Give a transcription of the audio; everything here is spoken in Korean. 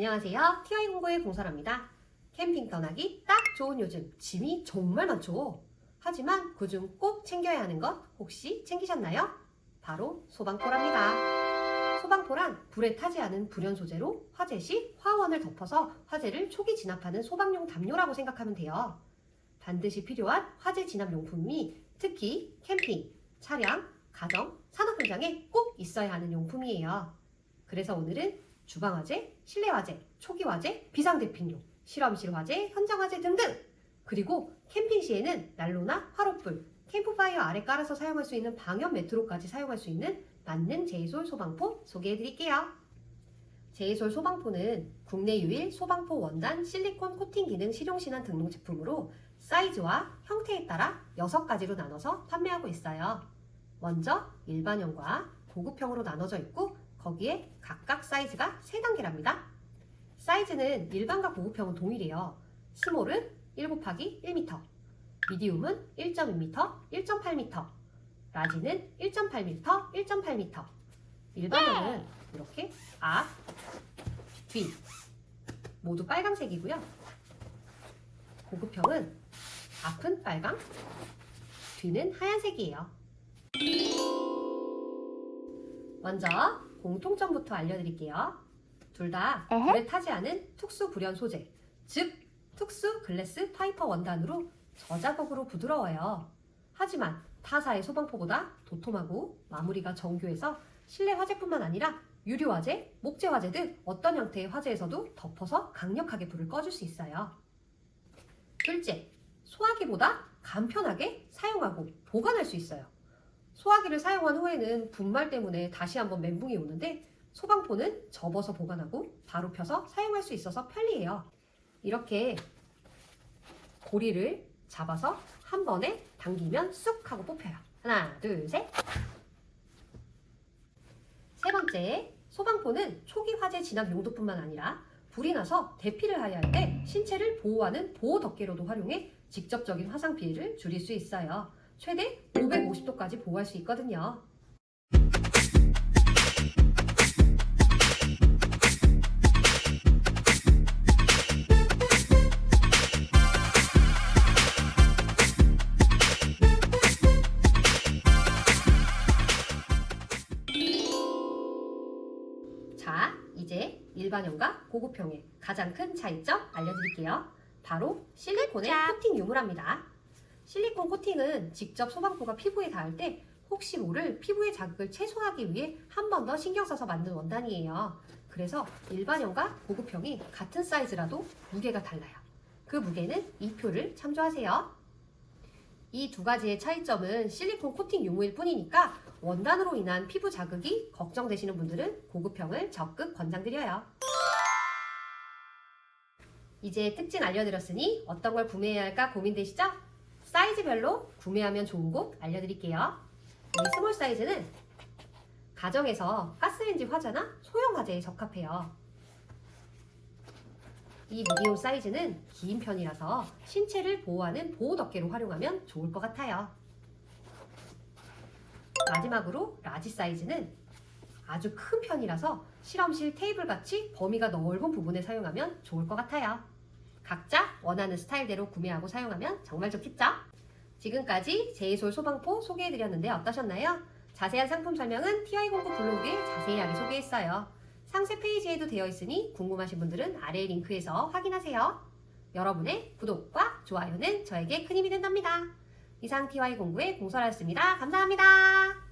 안녕하세요. TI공고의 공설합니다. 캠핑 떠나기 딱 좋은 요즘 짐이 정말 많죠. 하지만 그중 꼭 챙겨야 하는 것 혹시 챙기셨나요? 바로 소방포랍니다. 소방포란 불에 타지 않은 불연 소재로 화재 시 화원을 덮어서 화재를 초기 진압하는 소방용 담요라고 생각하면 돼요. 반드시 필요한 화재 진압 용품이 특히 캠핑, 차량, 가정, 산업 현장에 꼭 있어야 하는 용품이에요. 그래서 오늘은 주방 화재, 실내 화재, 초기 화재, 비상 대피용, 실험실 화재, 현장 화재 등등. 그리고 캠핑 시에는 난로나 화롯불, 캠프파이어 아래 깔아서 사용할 수 있는 방염 매트로까지 사용할 수 있는 맞는 제이솔 소방포 소개해 드릴게요. 제이솔 소방포는 국내 유일 소방포 원단 실리콘 코팅 기능 실용신안 등록 제품으로 사이즈와 형태에 따라 6가지로 나눠서 판매하고 있어요. 먼저 일반형과 고급형으로 나눠져 있고 거기에 각각 사이즈가 3단계랍니다. 사이즈는 일반과 고급형은 동일해요. 스몰은 1 곱하기 1m, 미디움은 1.2m, 1.8m, 라지는 1.8m, 1.8m. 일반형은 이렇게 앞, 뒤 모두 빨강색이고요. 고급형은 앞은 빨강, 뒤는 하얀색이에요. 먼저 공통점부터 알려드릴게요. 둘다 불에 타지 않은 특수 불연 소재, 즉 특수 글래스 파이퍼 원단으로 저자극으로 부드러워요. 하지만 타사의 소방포보다 도톰하고 마무리가 정교해서 실내 화재뿐만 아니라 유리 화재, 목재 화재 등 어떤 형태의 화재에서도 덮어서 강력하게 불을 꺼줄 수 있어요. 둘째, 소화기보다 간편하게 사용하고 보관할 수 있어요. 소화기를 사용한 후에는 분말 때문에 다시 한번 멘붕이 오는데 소방포는 접어서 보관하고 바로 펴서 사용할 수 있어서 편리해요. 이렇게 고리를 잡아서 한 번에 당기면 쑥 하고 뽑혀요. 하나, 둘, 셋. 세 번째, 소방포는 초기 화재 진압 용도뿐만 아니라 불이 나서 대피를 하야 할 때 신체를 보호하는 보호 덮개로도 활용해 직접적인 화상 피해를 줄일 수 있어요. 최대 550도까지 보호할 수 있거든요. 자, 이제 일반형과 고급형의 가장 큰 차이점 알려드릴게요. 바로 실리콘의 코팅 유무랍니다. 실리콘 코팅은 직접 소방포가 피부에 닿을 때 혹시 모를 피부의 자극을 최소화하기 위해 한 번 더 신경 써서 만든 원단이에요. 그래서 일반형과 고급형이 같은 사이즈라도 무게가 달라요. 그 무게는 이 표를 참조하세요. 이 두 가지의 차이점은 실리콘 코팅 유무일 뿐이니까 원단으로 인한 피부 자극이 걱정되시는 분들은 고급형을 적극 권장드려요. 이제 특징 알려드렸으니 어떤 걸 구매해야 할까 고민되시죠? 사이즈별로 구매하면 좋은 곳 알려드릴게요. 이 스몰 사이즈는 가정에서 가스레인지 화재나 소형 화재에 적합해요. 이 미디움 사이즈는 긴 편이라서 신체를 보호하는 보호 덮개로 활용하면 좋을 것 같아요. 마지막으로 라지 사이즈는 아주 큰 편이라서 실험실 테이블 같이 범위가 넓은 부분에 사용하면 좋을 것 같아요. 각자 원하는 스타일대로 구매하고 사용하면 정말 좋겠죠? 지금까지 제이솔 소방포 소개해드렸는데 어떠셨나요? 자세한 상품 설명은 TI공구 블로그에 자세하게 소개했어요. 상세 페이지에도 되어 있으니 궁금하신 분들은 아래 링크에서 확인하세요. 여러분의 구독과 좋아요는 저에게 큰 힘이 된답니다. 이상 TI공구의 공설하였습니다. 감사합니다.